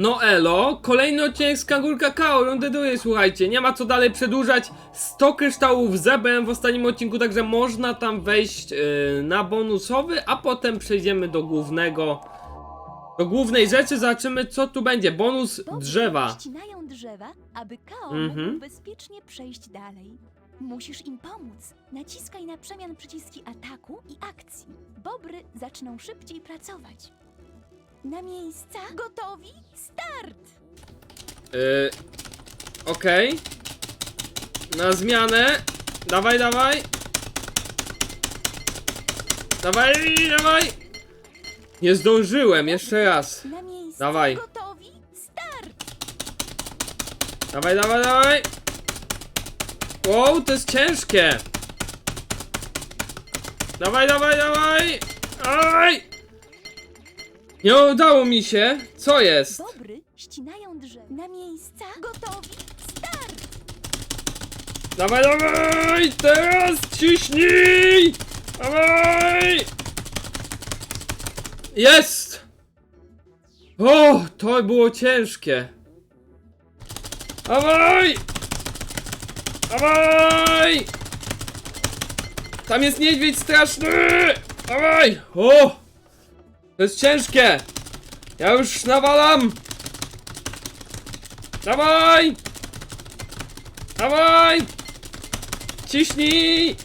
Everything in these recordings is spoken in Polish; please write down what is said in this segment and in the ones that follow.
No elo, kolejny odcinek z Kangur Kakao, drugiej, słuchajcie, nie ma co dalej przedłużać, 100 kryształów zebrałem w ostatnim odcinku, także można tam wejść yy, na bonusowy, a potem przejdziemy do głównego, do głównej rzeczy, zobaczymy co tu będzie, bonus drzewa. ścinają drzewa, aby Kao Mhm. mógł bezpiecznie przejść dalej. Musisz im pomóc. Naciskaj na przemian przyciski ataku i akcji. Bobry zaczną szybciej pracować. Na miejsca, gotowi, start! Yy, Okej. Na zmianę. Dawaj, dawaj. Dawaj, dawaj. Nie zdążyłem, jeszcze raz. Na miejsca, Dawaj. gotowi, start! Dawaj, dawaj, dawaj. Wow, to jest ciężkie. Dawaj, dawaj, dawaj. Aj! Nie udało mi się. Co jest? Bobry ścinają drzewa. Na miejsca, gotowi, start! Dawaj, dawaj! Teraz ciśnij! Dawaj! Jest! O, to było ciężkie. Dawaj! Dawaj! Tam jest niedźwiedź straszny! Dawaj! O! To jest ciężkie! Ja już nawalam! Dawaj! Dawaj! Ciśnij!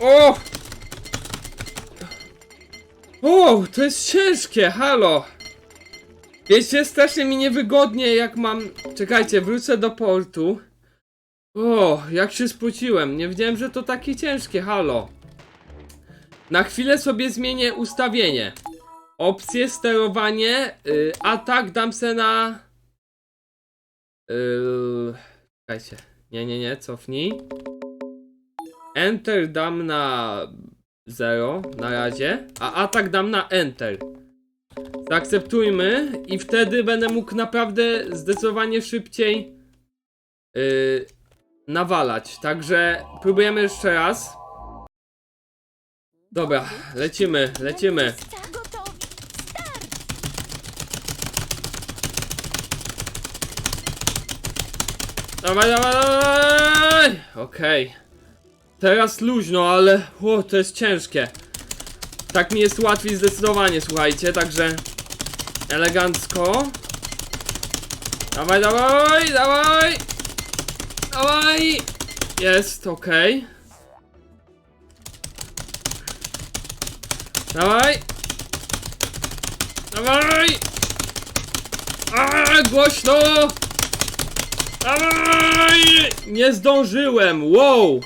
O! O, to jest ciężkie, halo! Wiecie, strasznie mi niewygodnie jak mam... Czekajcie, wrócę do portu. O, jak się spociłem. Nie wiedziałem, że to takie ciężkie, halo. Na chwilę sobie zmienię ustawienie. Opcje, sterowanie, y, atak dam se na... Yy, czekajcie. Nie, nie, nie, cofnij. Enter dam na 0 na razie, a atak dam na Enter. Zaakceptujmy i wtedy będę mógł naprawdę zdecydowanie szybciej yy, nawalać. Także próbujemy jeszcze raz. Dobra, lecimy, lecimy. Na miejsca, gotowi, start! Dawaj, dawaj, dawaj! Okej. Teraz luźno, ale o, to jest ciężkie. Tak mi jest łatwiej zdecydowanie, słuchajcie, także elegancko. Dawaj, dawaj, dawaj! Dawaj! Jest, okej. Dawaj! Dawaj! A, głośno! Nie zdążyłem, wow!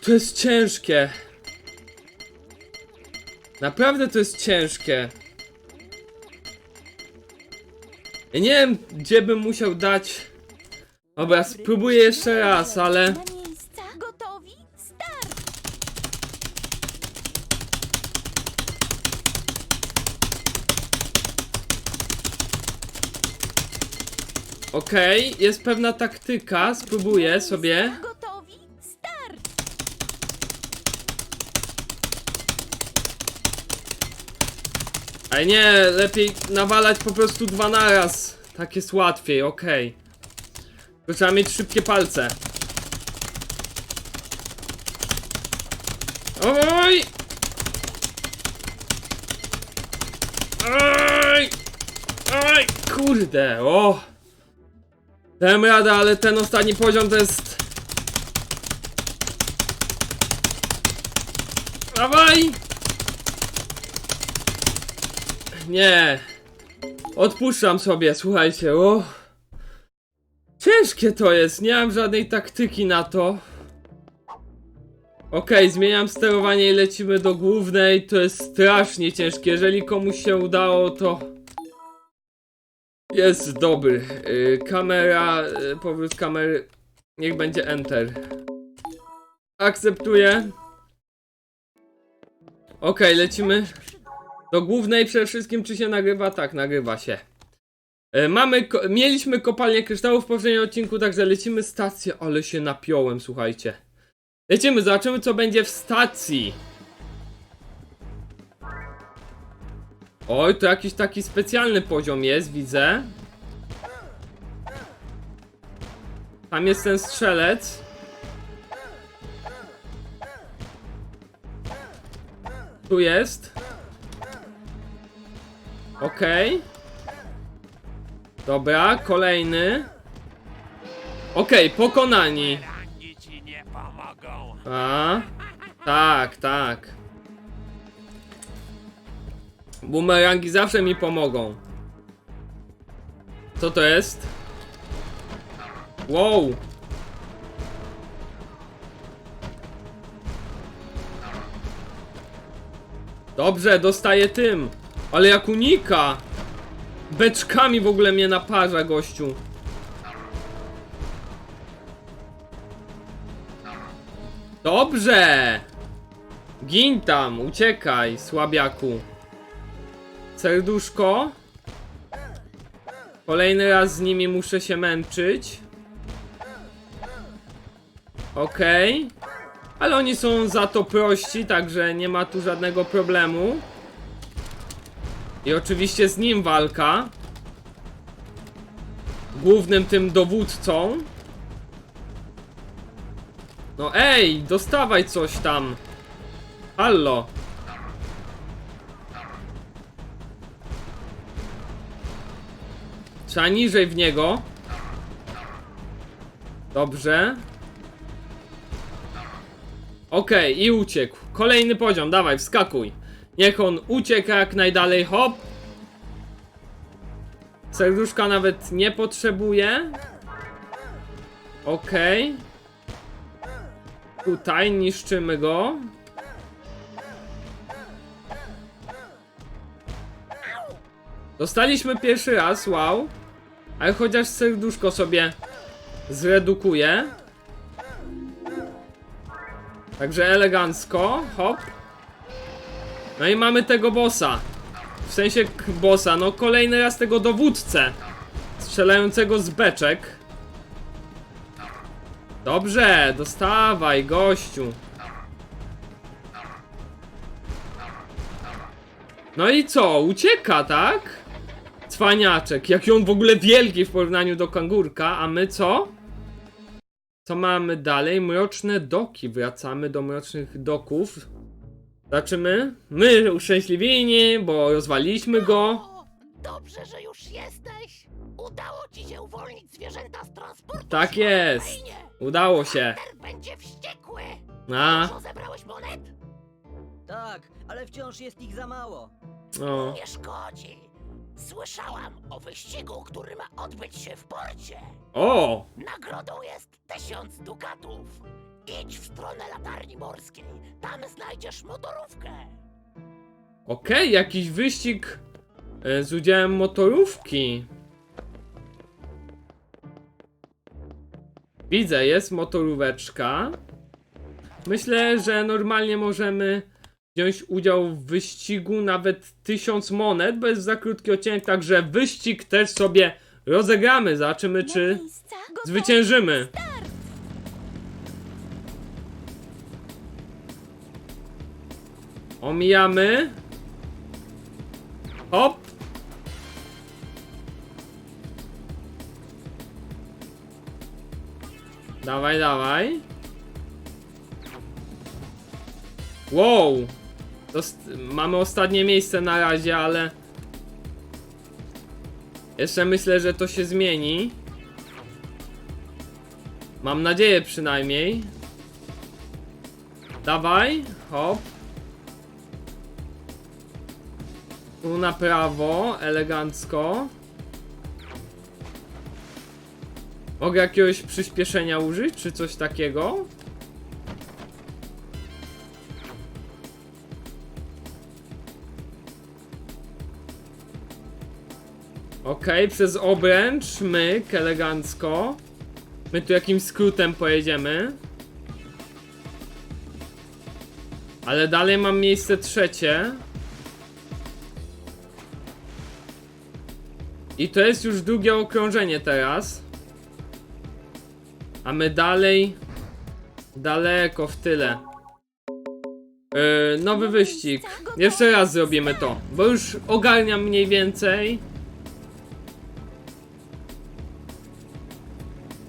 To jest ciężkie. Naprawdę to jest ciężkie. Ja nie wiem, gdzie bym musiał dać. Dobra, spróbuję jeszcze raz, ale. Na miejsca, gotowi, start! Okej, jest pewna taktyka, spróbuję sobie. Gotowi, start! Ale nie, lepiej nawalać po prostu dwa naraz. Tak jest łatwiej, okej. To trzeba mieć szybkie palce. Oj! Oj! Oj! Kurde, o! Dałem radę, ale ten ostatni poziom to jest... Dawaj! Nie. Odpuszczam sobie, słuchajcie, o. Ciężkie to jest, nie mam żadnej taktyki na to. Okej, zmieniam sterowanie i lecimy do głównej. To jest strasznie ciężkie. Jeżeli komuś się udało, to jest dobry. Yy, kamera, yy, powrót kamery. Niech będzie Enter. Akceptuję. Okej, lecimy. Do głównej przede wszystkim, czy się nagrywa? Tak, nagrywa się. E, mamy, ko mieliśmy kopalnię kryształów w poprzednim odcinku, także lecimy stację, ale się napiąłem, słuchajcie. Lecimy, zobaczymy co będzie w stacji. Oj, to jakiś taki specjalny poziom jest, widzę. Tam jest ten strzelec. Tu jest. Okej. Dobra, kolejny. Okej, pokonani. Nie pomogą. A, tak, tak. Bumerangi zawsze mi pomogą. Co to jest? Wow. Dobrze, dostaję tym. Ale jak unika. Beczkami w ogóle mnie naparza, gościu. Dobrze! Gin tam, uciekaj, słabiaku. Serduszko. Kolejny raz z nimi muszę się męczyć. Okej. Ale oni są za to prości, także nie ma tu żadnego problemu. I oczywiście z nim walka. Głównym tym dowódcą. No ej, dostawaj coś tam. Hallo. Trzeba niżej w niego. Dobrze. Okej, i uciekł. Kolejny poziom, dawaj, wskakuj. Niech on ucieka jak najdalej, hop. Serduszka nawet nie potrzebuje. Okej. Tutaj niszczymy go. Dostaliśmy pierwszy raz, wow. Ale chociaż serduszko sobie zredukuje. Także elegancko, hop. No i mamy tego bossa. W sensie bossa, no kolejny raz tego dowódcę. Strzelającego z beczek. Dobrze, dostawaj, gościu. No i co? Ucieka, tak? Cwaniaczek. Jaki on w ogóle wielki w porównaniu do kangurka, a my co? Co mamy dalej? Mroczne doki. Wracamy do mrocznych doków. Zobaczymy. My uszczęśliwieni, bo rozwaliliśmy go. O, dobrze, że już jesteś. Udało ci się uwolnić zwierzęta z transportu. Tak jest. Udało się. Ter będzie wściekły. A, Dużo zebrałeś monet? Tak, ale wciąż jest ich za mało. o. Nie szkodzi. Słyszałam o wyścigu, który ma odbyć się w porcie. O! Nagrodą jest tysiąc dukatów. Idź w stronę latarni morskiej. Tam znajdziesz motorówkę. Okej, jakiś wyścig e, z udziałem motorówki. Widzę, jest motoróweczka. Myślę, że normalnie możemy wziąć udział w wyścigu nawet 1000 monet, bo jest za krótki odcinek, także wyścig też sobie rozegramy. Zobaczymy, czy zwyciężymy. Omijamy. Hop. Dawaj, dawaj. Wow. Dost mamy ostatnie miejsce na razie, ale... Jeszcze myślę, że to się zmieni. Mam nadzieję przynajmniej. Dawaj, hop. Tu na prawo, elegancko. Mogę jakiegoś przyspieszenia użyć, czy coś takiego? Okej, przez obręcz, myk, elegancko. My tu jakimś skrótem pojedziemy. Ale dalej mam miejsce trzecie. I to jest już drugie okrążenie teraz. A my dalej. Daleko w tyle. Yy, nowy wyścig. Jeszcze raz zrobimy to, bo już ogarniam mniej więcej.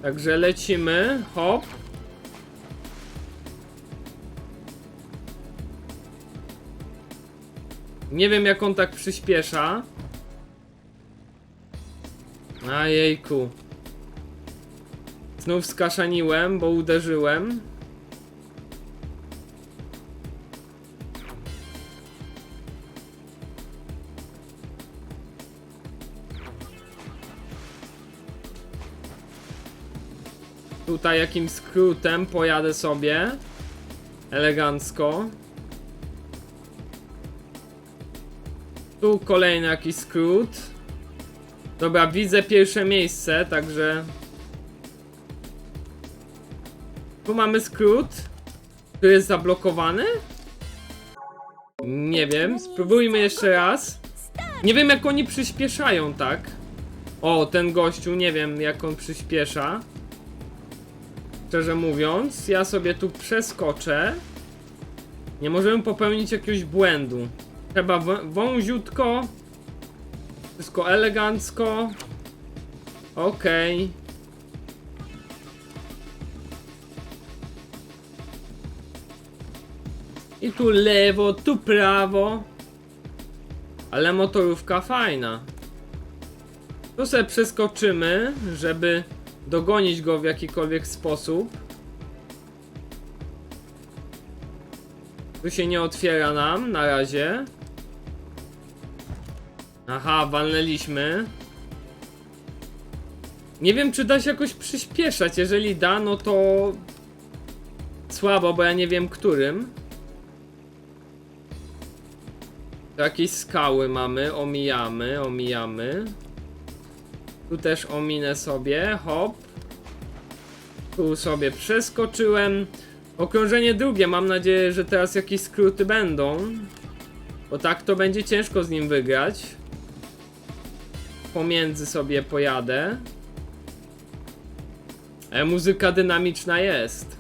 Także lecimy. Hop. Nie wiem jak on tak przyspiesza. Ajejku. Znów skaszaniłem, bo uderzyłem. Tutaj jakimś skrótem pojadę sobie. Elegancko. Tu kolejny jakiś skrót. Dobra, widzę pierwsze miejsce, także... Tu mamy skrót, który jest zablokowany? Nie wiem, spróbujmy jeszcze raz. Nie wiem jak oni przyspieszają, tak? O, ten gościu, nie wiem jak on przyspiesza. Szczerze mówiąc, ja sobie tu przeskoczę. Nie możemy popełnić jakiegoś błędu. Trzeba wą- wąziutko. Wszystko elegancko. Okej. I tu lewo, tu prawo. Ale motorówka fajna. Tu sobie przeskoczymy, żeby dogonić go w jakikolwiek sposób. Tu się nie otwiera nam na razie. Aha, walnęliśmy. Nie wiem, czy da się jakoś przyspieszać. Jeżeli da, no to słabo, bo ja nie wiem którym. Tu jakieś skały mamy, omijamy, omijamy. Tu też ominę sobie, hop. Tu sobie przeskoczyłem. Okrążenie drugie, mam nadzieję, że teraz jakieś skróty będą. Bo tak to będzie ciężko z nim wygrać. Pomiędzy sobie pojadę. E, muzyka dynamiczna jest.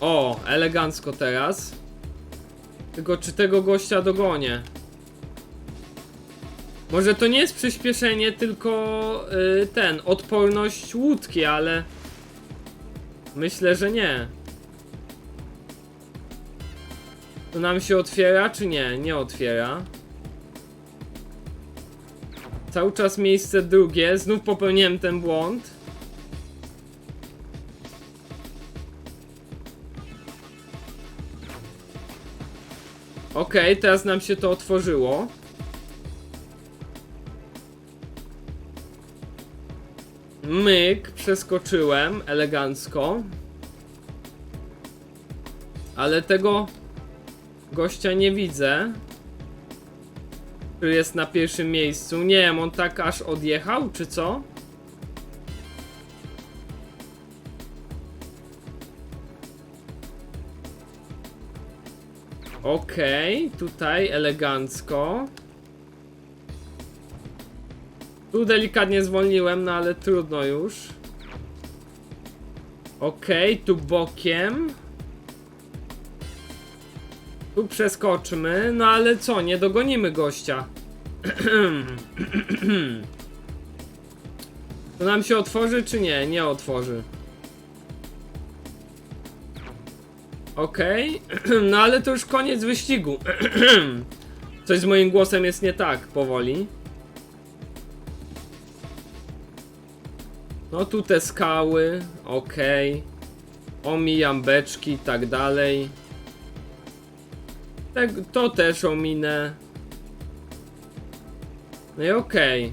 O, elegancko teraz. Tylko czy tego gościa dogonię? Może to nie jest przyspieszenie, tylko y, ten, odporność łódki, ale myślę, że nie. To nam się otwiera, czy nie? Nie otwiera. Cały czas miejsce drugie, znów popełniłem ten błąd. Okej, teraz nam się to otworzyło. Myk, przeskoczyłem elegancko. Ale tego gościa nie widzę. Który jest na pierwszym miejscu. Nie wiem, on tak aż odjechał, czy co? Okej, tutaj elegancko. Tu delikatnie zwolniłem, no ale trudno już. Okej, tu bokiem. Tu przeskoczmy, no ale co, nie dogonimy gościa. To nam się otworzy, czy nie? Nie otworzy. Okej, no ale to już koniec wyścigu. Coś z moim głosem jest nie tak powoli. No tu te skały, okej. Omijam beczki i tak dalej. Tak, to też ominę. No i okej.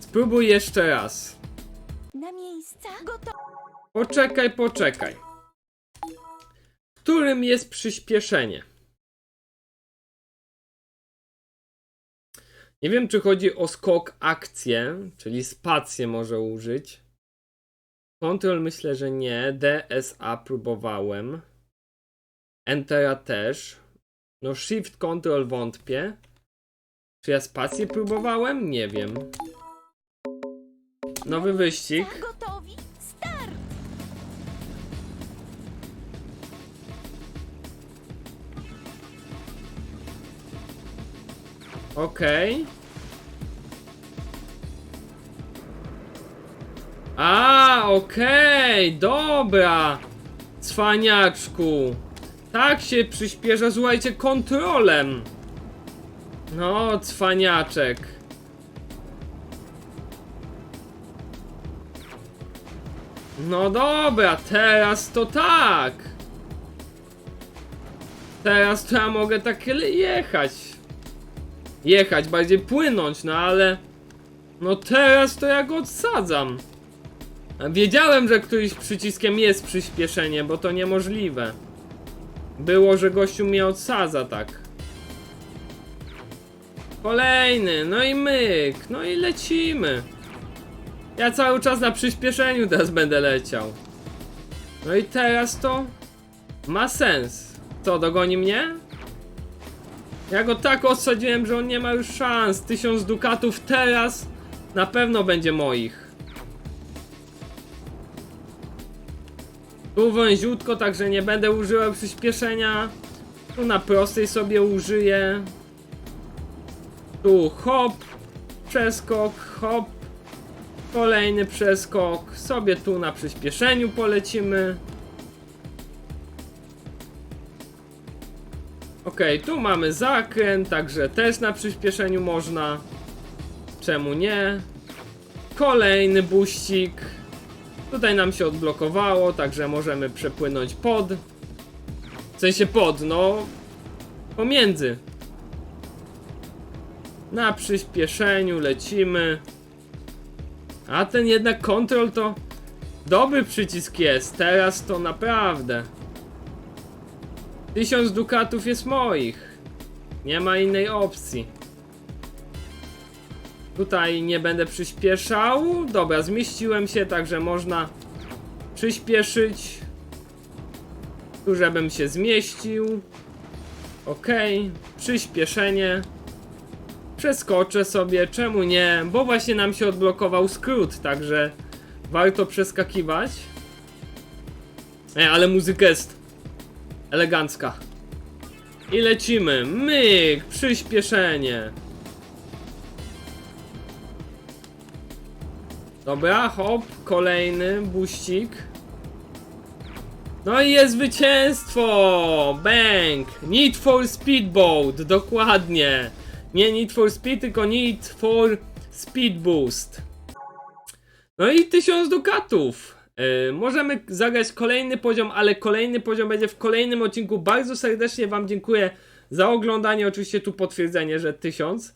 Spróbuj jeszcze raz. Na miejsca? Gotowi. Poczekaj, poczekaj. Którym jest przyspieszenie? Nie wiem, czy chodzi o skok akcję, czyli spację może użyć. Control myślę, że nie. DSA próbowałem. Entera też. No Shift Control wątpię. Czy ja spację próbowałem? Nie wiem. Nowy wyścig. Gotowi? Start! Okej. A, okej, dobra. Cwaniaczku. Tak się przyspiesza, słuchajcie, kontrolem. No, cwaniaczek. No dobra, teraz to tak. Teraz to ja mogę tak jechać jechać, bardziej płynąć, no ale no teraz to ja go odsadzam. Wiedziałem, że którymś przyciskiem jest przyspieszenie, bo to niemożliwe. Było, że gościu mnie odsadza tak. Kolejny, no i myk, no i lecimy. Ja cały czas na przyspieszeniu teraz będę leciał. No i teraz to ma sens. Co, dogoni mnie? Ja go tak odsadziłem, że on nie ma już szans. Tysiąc dukatów teraz na pewno będzie moich. Tu wąziutko, także nie będę używał przyspieszenia. Tu na prostej sobie użyję. Tu hop, przeskok, hop. Kolejny przeskok. Sobie tu na przyspieszeniu polecimy. Okej, tu mamy zakręt, także też na przyspieszeniu można. Czemu nie? Kolejny buścik. Tutaj nam się odblokowało, także możemy przepłynąć pod. W sensie pod, no. Pomiędzy. Na przyspieszeniu lecimy. A ten jednak kontrol to dobry przycisk jest. Teraz to naprawdę. Tysiąc dukatów jest moich. Nie ma innej opcji. Tutaj nie będę przyspieszał. Dobra, zmieściłem się, także można przyspieszyć. Tu, żebym się zmieścił. Ok, przyspieszenie. Przeskoczę sobie, czemu nie? Bo właśnie nam się odblokował skrót, także warto przeskakiwać. E, ale muzyka jest elegancka. I lecimy. Myk, przyspieszenie. Dobra, hop, kolejny buścik. No i jest zwycięstwo! Bang! Need for Speedboat, dokładnie. Nie Need for Speed, tylko Need for Speed Boost. No i 1000 dukatów. Yy, możemy zagrać kolejny poziom, ale kolejny poziom będzie w kolejnym odcinku. Bardzo serdecznie Wam dziękuję za oglądanie. Oczywiście tu potwierdzenie, że 1000.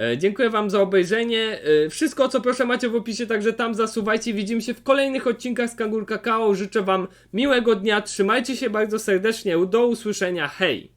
E, Dziękuję Wam za obejrzenie. E, Wszystko co proszę macie w opisie, także tam zasuwajcie. Widzimy się w kolejnych odcinkach z Kangur Kakao. Życzę Wam miłego dnia. Trzymajcie się bardzo serdecznie. Do usłyszenia. Hej!